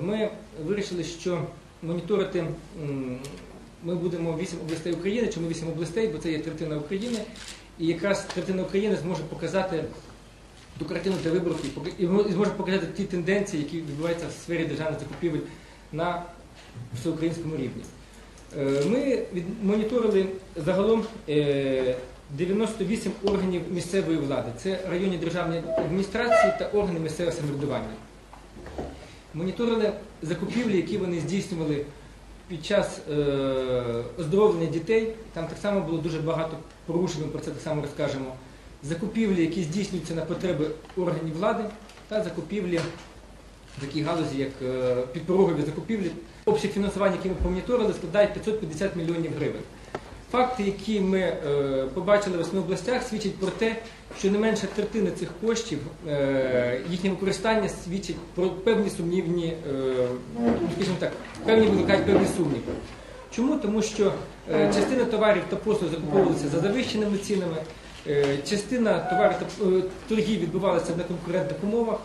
Ми вирішили, що моніторити ми будемо 8 областей України. Чому 8 областей? Бо це є третина України. І якраз третина України зможе показати ту картину для виборів і зможе показати ті тенденції, які відбуваються в сфері державних закупівель на всеукраїнському рівні. Е, Ми моніторили загалом е, 98 органів місцевої влади. Це районні державні адміністрації та органи місцевого самоврядування. Моніторили закупівлі, які вони здійснювали під час е, оздоровлення дітей. Там так само було дуже багато порушень, ми про це так само розкажемо. Закупівлі, які здійснюються на потреби органів влади, та закупівлі в такій галузі, як е, підпорогові закупівлі. Обсяг фінансування, який ми помоніторили, складає 550 мільйонів гривень. Факти, які ми е, побачили в восьми областях, свідчать про те, що не менше третини цих коштів, е, їхнє використання свідчить про певні сумнівні, е, скажімо так, певні викликають певні сумніви. Чому? Тому що частина товарів та послуг закуповувалися за завищеними цінами, частина товарів та торгів відбувалася на конкурентних умовах.